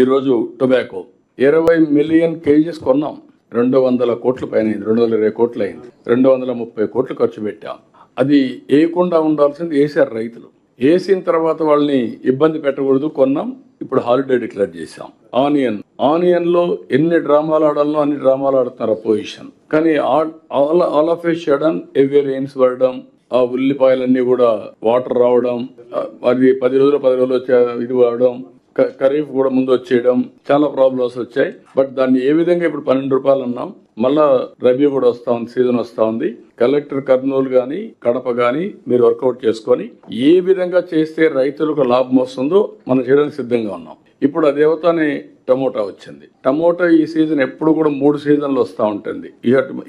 ఈరోజు టొబాకో. ఇరవై million kgs కొన్నాం. రెండు వందల కోట్ల పైన అయింది రెండు వందల ఇరవై కోట్లు అయింది. రెండు వందల ముప్పై కోట్లు ఖర్చు పెట్టాం. అది వేయకుండా ఉండాల్సింది వేసారు రైతులు. వేసిన తర్వాత వాళ్ళని ఇబ్బంది పెట్టకూడదు కొన్నాం. ఇప్పుడు హాలిడే డిక్లేర్ చేశాం. ఆనియన్. ఆనియన్లో ఎన్ని డ్రామాలు ఆడాలనో అన్ని డ్రామాలు ఆడుతున్నారు అపోజిషన్. కానీ all all of a sudden away rains పడడం ఆ ఉల్లిపాయలన్నీ కూడా వాటర్ రావడం అది పది రోజులు పది రోజులు వచ్చే ఇది రావడం ఖరీఫ్ కూడా ముందు వచ్చేయడం చాలా ప్రాబ్లమ్స్ వచ్చాయి. బట్ దాన్ని ఏ విధంగా ఇప్పుడు పన్నెండు రూపాయలు అన్నాం మళ్ళా రబీ కూడా వస్తా ఉంది సీజన్ వస్తా ఉంది. కలెక్టర్ కర్నూలు కానీ కడప కానీ మీరు వర్కౌట్ చేసుకొని ఏ విధంగా చేస్తే రైతులకు లాభం వస్తుందో మనం చేయడానికి సిద్ధంగా ఉన్నాం. ఇప్పుడు అదేవతానే టమోటా వచ్చింది. టమోటా ఈ సీజన్ ఎప్పుడు కూడా మూడు సీజన్లు వస్తూ ఉంటుంది.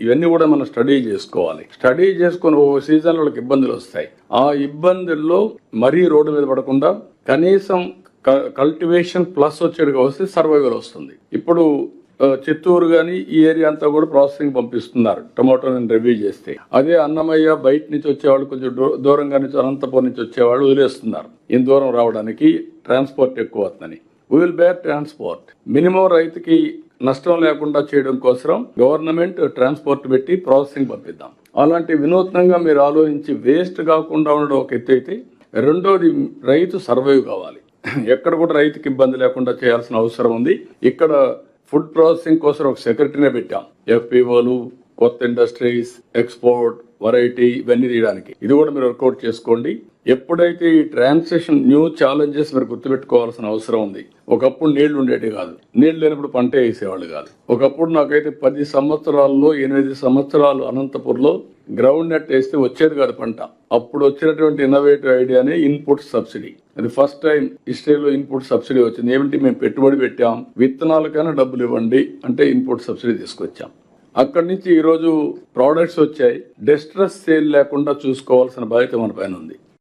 ఇవన్నీ కూడా మనం స్టడీ చేసుకోవాలి. స్టడీ చేసుకుని ఓ సీజన్ వాళ్ళకి ఇబ్బందులు వస్తాయి. ఆ ఇబ్బందుల్లో మరీ రోడ్డు మీద పడకుండా కనీసం కల్టివేషన్ ప్లస్ వచ్చేట్టుగా వస్తే సర్వైవల్ వస్తుంది. ఇప్పుడు చిత్తూరు కానీ ఈ ఏరియా అంతా కూడా ప్రాసెసింగ్ పంపిస్తున్నారు టొమాటోని రివ్యూ చేస్తే. అదే అన్నమయ్య బయట నుంచి వచ్చేవాళ్ళు కొంచెం దూ- దూరంగా నుంచి అనంతపురం నుంచి వచ్చేవాళ్ళు వదిలేస్తున్నారు. ఇంత దూరం రావడానికి ట్రాన్స్పోర్ట్ ఎక్కువ అవుతుందని. విల్ బేర్ ట్రాన్స్పోర్ట్ మినిమం రైతుకి నష్టం లేకుండా చేయడం కోసం గవర్నమెంట్ ట్రాన్స్పోర్ట్ పెట్టి ప్రాసెసింగ్ పంపిద్దాం. అలాంటి వినూత్నంగా మీరు ఆలోచించి వేస్ట్ కాకుండా ఉండడం ఒక ఎత్తు అయితే రెండోది రైతు సర్వైవ్ కావాలి. ఎక్కడ కూడా రైతుకి ఇబ్బంది లేకుండా చేయాల్సిన అవసరం ఉంది. ఇక్కడ ఫుడ్ ప్రాసెసింగ్ కోసం ఒక సెక్రటరీనే పెట్టాం. ఎఫ్పిఓలు కొత్త ఇండస్ట్రీస్ ఎక్స్పోర్ట్ వెరైటీ ఇవన్నీ తీయడానికి. ఇది కూడా మీరు వర్కౌట్ చేసుకోండి. ఎప్పుడైతే ఈ ట్రాన్సాక్షన్ న్యూ ఛాలెంజెస్ మీరు గుర్తుపెట్టుకోవాల్సిన అవసరం ఉంది ఒకప్పుడు నీళ్ళు ఉండేవి కాదు. నీళ్ళు లేనప్పుడు పంట వేసేవాళ్ళు కాదు. ఒకప్పుడు నాకైతే పది సంవత్సరాల్లో ఎనిమిది సంవత్సరాలు అనంతపూర్లో గ్రౌండ్ నెట్ వేస్తే వచ్చేది కాదు పంట. అప్పుడు వచ్చినటువంటి ఇన్నోవేటివ్ ఐడియానే ఇన్పుట్ సబ్సిడీ అది ఫస్ట్ టైం హిస్టరీలో ఇన్పుట్ సబ్సిడీ వచ్చింది. ఏమిటి? మేము పెట్టుబడి పెట్టాం. విత్తనాలకైనా డబ్బులు ఇవ్వండి అంటే ఇన్పుట్ సబ్సిడీ తీసుకొచ్చాం. అక్కడి నుంచి ఈరోజు ప్రోడక్ట్స్ వచ్చాయి. డెస్ట్రెస్ సేల్ లేకుండా చూసుకోవాల్సిన బాధ్యత మన పైన ఉంది.